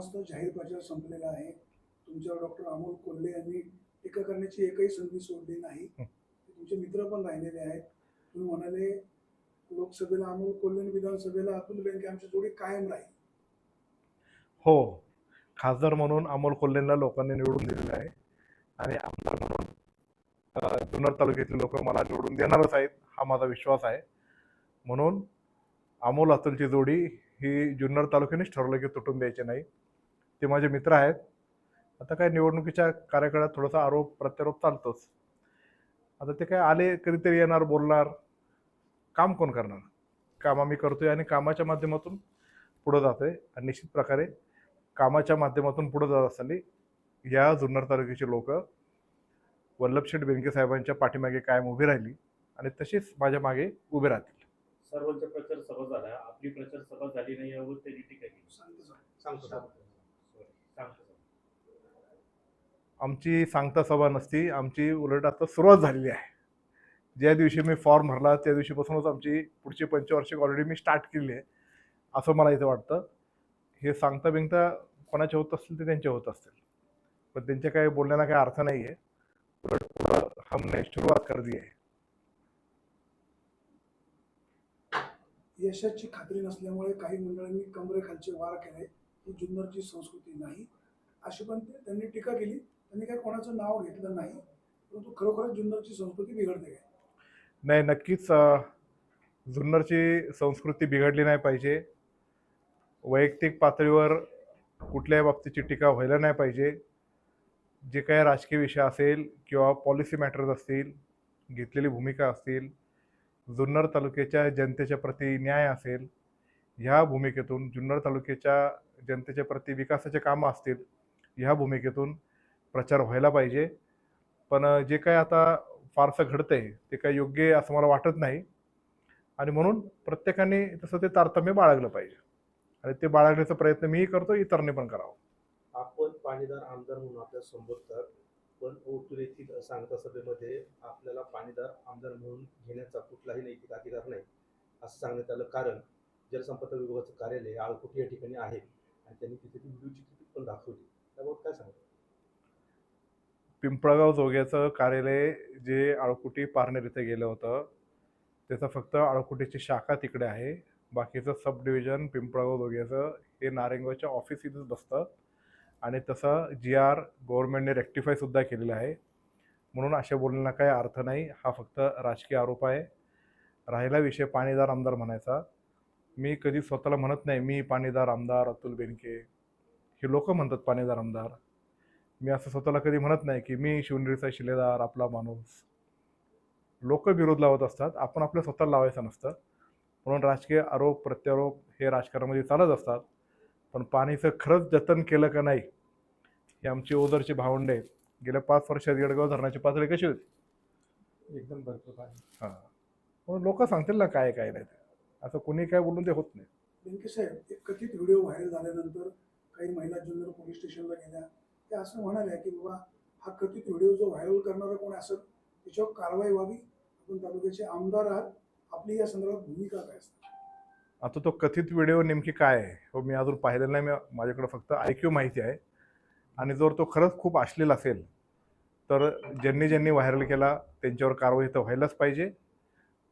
वाजता जाहीर प्रचार संपलेला आहे. तुमच्यावर डॉक्टर अमोल कोल्हे यांनी टीका करण्याची एकही संधी सोडली नाही. तुमचे मित्र पण राहिलेले आहेत. तुम्ही म्हणाले लोकसभेला अमोल कोल्हे विधानसभेला अतुल बेनके आमची जोडी कायम राहील. हो खासदार म्हणून अमोल कोल्हेंना लोकांनी निवडून दिलेलं आहे. आणि आमदार म्हणून जुन्नर तालुक्यातले लोक मला निवडून देणारच आहेत हा माझा विश्वास आहे. म्हणून अमोल अतुलची जोडी ही जुन्नर तालुक्यानेच ठरवलं की तुटून द्यायची नाही. ते माझे मित्र आहेत. आता काय निवडणुकीच्या कार्यकाळात थोडासा आरोप प्रत्यारोप चालतोच. आता ते काय आले कधीतरी येणार बोलणार. काम कोण करणार? काम आम्ही करतोय आणि कामाच्या माध्यमातून पुढं जातोय. आणि निश्चित प्रकारे कामाच्या माध्यमातून पुढे जात असताना या जुन्नर तालुक्याची लोक वल्लभशेठ बेनके साहेबांच्या पाठीमागे कायम उभी राहिली आणि तशीच माझ्या मागे उभे राहतील. सर्वांच्या प्रचार सभा झाल्या. आपली प्रचार सभा झाली नाही यावर त्यांनी टीका केली. सांगतो. आमची सांगता सभा नसती आमची उलट आता सुरुवात झालेली आहे. ज्या दिवशी मी फॉर्म भरला त्या दिवशीपासूनच आमची पुढची पंचवार्षिक ऑलरेडी मी स्टार्ट केली आहे असं मला इथं वाटतं. हे सांगता बिंगता कोणाचे होत असतील ते त्यांचे होत असतील. पण त्यांच्या काही बोलण्याला काही अर्थ नाही आहे. उलट हमने सुरुवात कर दी आहे. यशाची खात्री नसल्यामुळे काही मंडळांनी कमरेखालचे वार केले. ही जुन्नरची संस्कृती नाही. अशी पण ते- त्यांनी टीका केली. त्यांनी काय कोणाचं नाव घेतलं नाही. परंतु खरोखरच जुन्नरची संस्कृती बिघडते काय? नाही नक्कीच जुन्नरची संस्कृती बिघडली नाही पाहिजे. वैयक्तिक पातळीवर कुठल्याही बाबतीची टीका व्हायला नाही पाहिजे. जे काही राजकीय विषय असेल किंवा पॉलिसी मॅटर्स असतील घेतलेली भूमिका असतील जुन्नर तालुक्याच्या जनतेच्या प्रती न्याय असेल ह्या भूमिकेतून जुन्नर तालुक्याच्या जनतेच्या प्रती विकासाचे कामं असतील ह्या भूमिकेतून प्रचार व्हायला पाहिजे. पण जे काय आता फारसं घडतं आहे ते काय योग्य आहे असं मला वाटत नाही. आणि म्हणून प्रत्येकाने तसं ते तारतम्य बाळगलं पाहिजे. आणि ते बाळगण्याचा प्रयत्न मीही करतो इतरने पण करावा. आपण पाणीदार आमदार म्हणून आपल्या संबोधतात पण ओतूर येथील सांगता सभेमध्ये आपल्याला पाणीदार आमदार म्हणून घेण्याचा कुठलाही नैतिक अधिकार नाही असं सांगण्यात आलं. कारण जलसंपदा विभागाचं कार्यालय आळकुटी या ठिकाणी आहे. आणि त्यांनी तिथे ती व्हिडिओची पण दाखवली. पिंपळगाव जोग्याचं कार्यालय जे आळकुटी पारनेर इथे गेलं होतं त्याचं फक्त आळकुटीची शाखा तिकडे आहे. बाकीचं सब डिव्हिजन पिंपळगाव जोग्याचं हे नारेंगावच्या ऑफिस इथंच बसतं. आणि तसं जी आर गव्हर्नमेंटने रेक्टिफायसुद्धा केलेलं आहे. म्हणून अशा बोलण्याला काही अर्थ नाही. हा फक्त राजकीय आरोप आहे. राहिला विषय पाणीदार आमदार म्हणायचा. मी कधी स्वतःला म्हणत नाही मी पाणीदार आमदार अतुल बेनके. हे लोक म्हणतात पाणीदार आमदार. मी असं स्वतःला कधी म्हणत नाही की मी शिवनेरीचा शिलेदार आपला माणूस. लोक विरोध लावत असतात आपण आपल्या स्वतःला लावायचं नसतं. म्हणून राजकीय आरोप प्रत्यारोप हे राजकारणामध्ये चालत असतात. पण पाणीचं खरंच जतन केलं का नाही ही आमची ओझरची भावंडे गेल्या पाच वर्षात येडगाव धरणाची पातळी कशी होती? एकदम भरपूर आहे हां. म्हणून लोक सांगतील ना काय काय नाही ते. असं कुणी काय बोलून ते होत नाही. बेनके साहेब एक कथित व्हिडिओ व्हायरल झाल्यानंतर काही महिला जुन्नर पोलीस स्टेशनला गेल्या. त्या असं म्हणाल्या की बाबा हा कथित व्हिडिओ जो व्हायरल करणारा कोण असेल त्याच्यावर कारवाई व्हावी. आपण तालुक्याचे आमदार आहात. आपली या संदर्भात भूमिका काय असते? आता तो कथित व्हिडिओ नेमकी काय आहे? हो मी अजून पाहिलेला नाही. मी माझ्याकडे फक्त ऐक्यू माहिती आहे. आणि जर तो खरंच खूप अश्लील असेल तर ज्यांनी ज्यांनी व्हायरल केला त्यांच्यावर कारवाई तर व्हायलाच पाहिजे.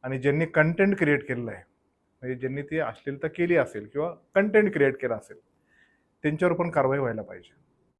आणि ज्यांनी कंटेंट क्रिएट केलेलं आहे म्हणजे ज्यांनी ती अश्लीलता केली असेल किंवा कंटेंट क्रिएट केला असेल त्यांच्यावर पण कारवाई व्हायला पाहिजे.